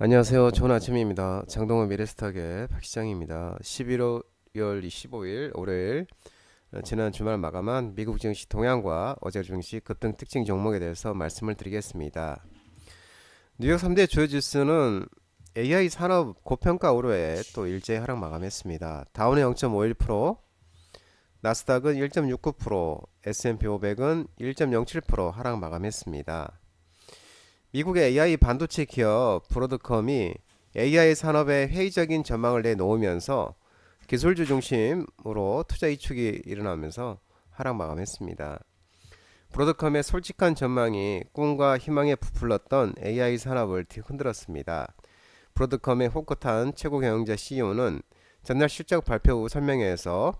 안녕하세요. 좋은 아침입니다. 장동원 미래스탁의 박 시장입니다. 11월 25일 월요일 어, 지난 주말 마감한 미국 증시 동향과 어제 증시 급등 특징 종목에 대해서 말씀을 드리겠습니다. 뉴욕 3대 주요 지수는 AI 산업 고평가 우려에 또 일제히 하락 마감했습니다. 다우는 0.51%, 나스닥은 1.69%, S&P 500은 1.07% 하락 마감했습니다. 미국의 AI 반도체 기업 브로드컴이 AI 산업에 회의적인 전망을 내놓으면서 기술주 중심으로 투자 이축이 일어나면서 하락 마감했습니다. 브로드컴의 솔직한 전망이 꿈과 희망에 부풀렀던 AI 산업을 흔들었습니다. 브로드컴의 호크탄 최고 경영자 CEO는 전날 실적 발표 후 설명회에서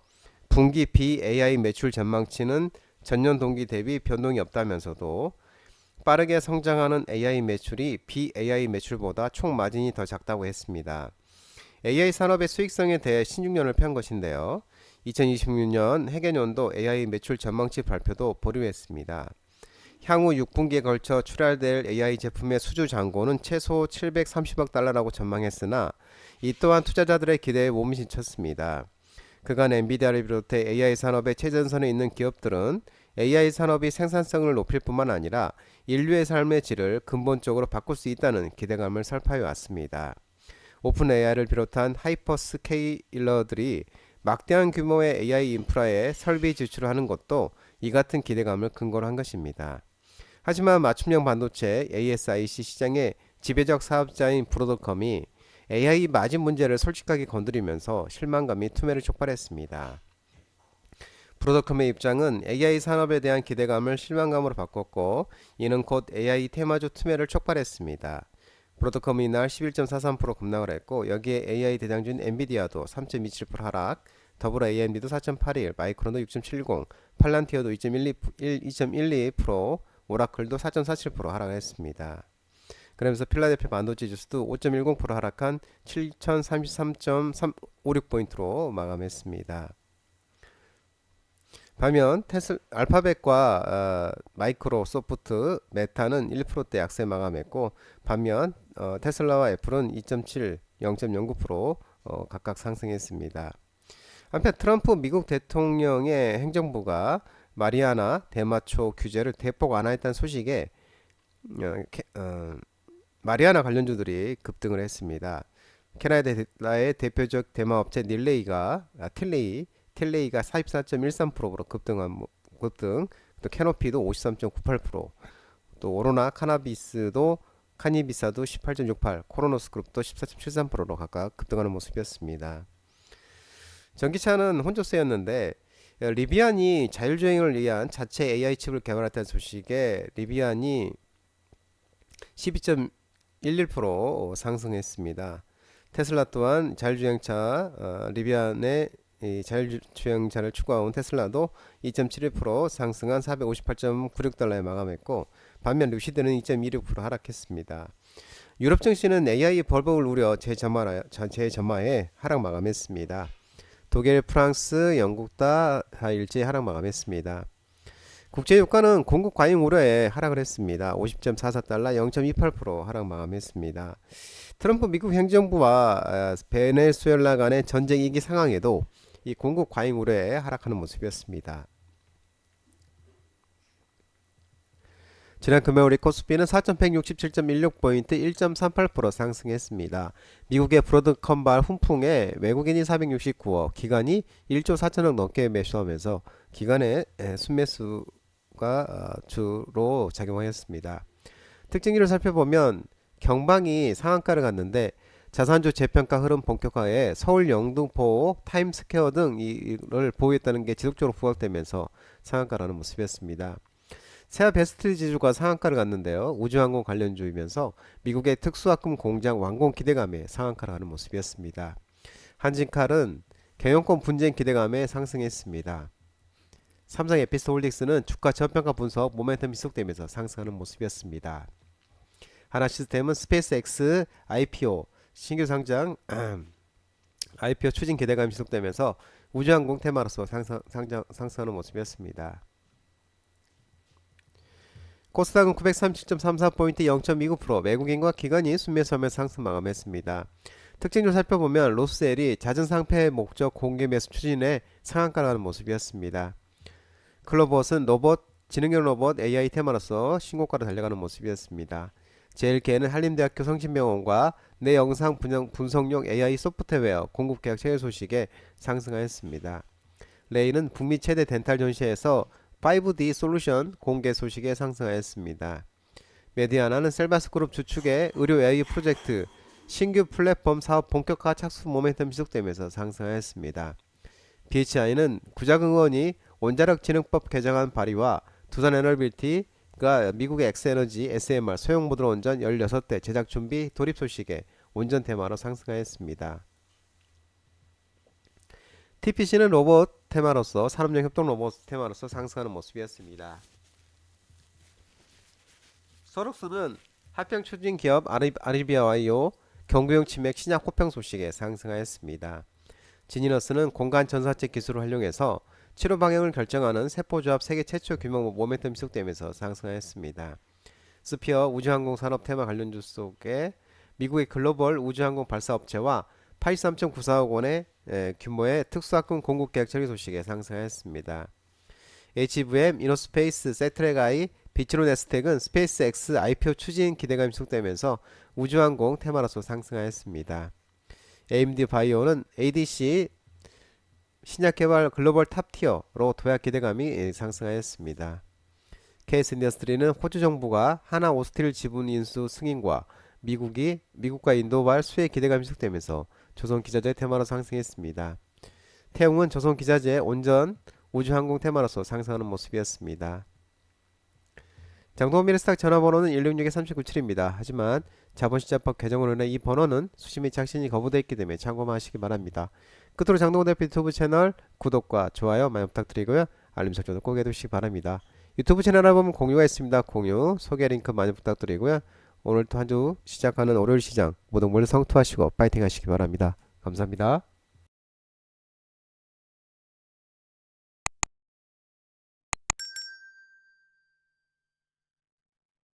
분기 BAI 매출 전망치는 전년 동기 대비 변동이 없다면서도 빠르게 성장하는 AI 매출이 BAI 매출보다 총 마진이 더 작다고 했습니다. AI 산업의 수익성에 대해 신중년을 편 것인데요. 2026년 해계년도 AI 매출 전망치 발표도 보류했습니다. 향후 6분기에 걸쳐 출하될 AI 제품의 수주 잔고는 최소 730억 달러라고 전망했으나 이 또한 투자자들의 기대에 못 미쳤습니다. 그간 엔비디아를 비롯해 AI 산업의 최전선에 있는 기업들은 AI 산업이 생산성을 높일 뿐만 아니라 인류의 삶의 질을 근본적으로 바꿀 수 있다는 기대감을 설파해 왔습니다. 오픈 AI를 비롯한 하이퍼스케일러들이 막대한 규모의 AI 인프라에 설비 지출을 하는 것도 이 같은 기대감을 근거로 한 것입니다. 하지만 맞춤형 반도체 ASIC 시장의 지배적 사업자인 브로드컴이 AI 마진 문제를 솔직하게 건드리면서 실망감이 투매를 촉발했습니다. 브로더컴의 입장은 AI 산업에 대한 기대감을 실망감으로 바꿨고 이는 곧 AI 테마주 투매를 촉발했습니다. 브로드컴이 이날 11.43% 급락을 했고 여기에 AI 대장주인 엔비디아도 3.27% 하락, 더불어 AMD도 4.81, 마이크론도 6.70, 팔란티어도 2.12%, 오라클도 4.47% 하락했습니다. 그러면서 필라델피아 반도체 지수도 5.10% 하락한 7,033.56포인트로 마감했습니다. 반면 테슬 알파벳과 어, 마이크로소프트, 메타는 1%대 약세 마감했고 반면 어, 테슬라와 애플은 2.7, 0.09% 어, 각각 상승했습니다. 한편 트럼프 미국 대통령의 행정부가 마리아나 대마초 규제를 대폭 완화했다는 소식에 어, 캐, 어, 마리아나 관련주들이 급등을 했습니다. 캐나다의 대표적 대마업체 닐레이가 아, 틸레이 텔레이가 44.13%로 급등한 급등, 또 캐노피도 53.98%, 또 오로나 카나비스도 카니비사도 18.68, 코로노스 그룹도 14.73%로 각각 급등하는 모습이었습니다. 전기차는 혼조세였는데 리비안이 자율주행을 위한 자체 AI 칩을 개발했다는 소식에 리비안이 12.11% 상승했습니다. 테슬라 또한 자율주행차 어, 리비안의 이 자율주행차를 추구해온 테슬라도 2.71% 상승한 458.96달러에 마감했고 반면 루시드는 2.26% 하락했습니다. 유럽 증시는 AI 벌복을 우려 재점화, 재점화에 하락 마감했습니다. 독일, 프랑스, 영국 다 일제히 하락 마감했습니다. 국제 유가는 공급 과잉 우려에 하락을 했습니다. 50.44달러 0.28% 하락 마감했습니다. 트럼프 미국 행정부와 베네수엘라 간의 전쟁 이기 상황에도 이 공급 과잉 우려에 하락하는 모습이었습니다. 지난 금요일 코스피는 4,167.16포인트 1.38% 상승했습니다. 미국의 브로드컴발 훈풍에 외국인이 469억, 기관이 1조 4천억 넘게 매수하면서 기관의 순매수가 어, 주로 작용하였습니다. 특징기를 살펴보면 경방이 상한가를 갔는데 자산주 재평가 흐름 본격화에 서울 영등포 타임스퀘어 등 이를 보유했다는 게 지속적으로 부각되면서 상한가라는 모습이었습니다. 세아 베스트 지주가 상한가를 갔는데요. 우주항공 관련주이면서 미국의 특수화금 공장 완공 기대감에 상한가를 가는 모습이었습니다. 한진칼은 경영권 분쟁 기대감에 상승했습니다. 삼성 에피스 홀릭스는 주가 저평가 분석 모멘텀이 지속되면서 상승하는 모습이었습니다. 하나시스템은 스페이스X IPO 신규 상장 IPO 추진 기대감이 지속되면서 우주항공 테마로서 상상, 상장, 상승하는 모습이었습니다. 코스닥은 937.34포인트 0.29% 외국인과 기관이 순매수하며 상승 마감했습니다. 특징을 살펴보면 로스엘이 잦은 상패 목적 공개 매수 추진에 상한가라는 모습이었습니다. 클로버스는 로봇 지능형 로봇 AI 테마로서 신고가로 달려가는 모습이었습니다. 제일케는 한림대학교 성심병원과 내 영상 분석, 분석용 AI 소프트웨어 공급 계약 체결 소식에 상승하였습니다. 레이는 북미 최대 덴탈 전시회에서 5D 솔루션 공개 소식에 상승하였습니다. 메디아나는 셀바스 그룹 주축의 의료 AI 프로젝트 신규 플랫폼 사업 본격화 착수 모멘텀 지속되면서 상승하였습니다. BHI는 구자금원이 원자력 진흥법 개정안 발의와 두산 에너빌티 가 미국의 엑스에너지 SMR 소형 모듈 원전 16대 제작 준비 돌입 소식에 원전 테마로 상승하였습니다. TPC는 로봇 테마로서 산업용 협동 로봇 테마로서 상승하는 모습이었습니다. 서록스는 합병 추진 기업 아리, 아리비아와이오 경구용 치맥 신약 호평 소식에 상승하였습니다. 지니너스는 공간 전사체 기술을 활용해서 치료 방향을 결정하는 세포조합 세계 최초 규모 모멘텀 지속되면서 상승하였습니다. 스피어 우주항공 산업 테마 관련주 속에 미국의 글로벌 우주항공 발사 업체와 83.945억 원의 에, 규모의 특수학군 공급 계약 처리 소식에 상승하였습니다. HVM, 이노스페이스, 세트랙아이, 비츠로네스텍은 스페이스X IPO 추진 기대감이 지속되면서 우주항공 테마로서 상승하였습니다. AMD 바이오는 ADC 신약 개발 글로벌 탑티어로 도약 기대감이 상승하였습니다. KS 인더스트리는 호주 정부가 하나 오스틸 지분 인수 승인과 미국이 미국과 인도발 수혜 기대감이 지속되면서 조선 기자재 테마로 상승했습니다. 태웅은 조선 기자재 온전 우주항공 테마로서 상승하는 모습이었습니다. 장동원 미래스탁 전화번호는 166-3797입니다. 하지만 자본시장법 개정으로 인해 이 번호는 수시 및 작신이 거부되어 있기 때문에 참고만 하시기 바랍니다. 끝으로 장동원 대표 유튜브 채널 구독과 좋아요 많이 부탁드리고요. 알림 설정도 꼭 해두시기 바랍니다. 유튜브 채널 보면 공유가 있습니다. 공유, 소개 링크 많이 부탁드리고요. 오늘 또 한 주 시작하는 월요일 시장 모두 물 성투하시고 파이팅 하시기 바랍니다. 감사합니다.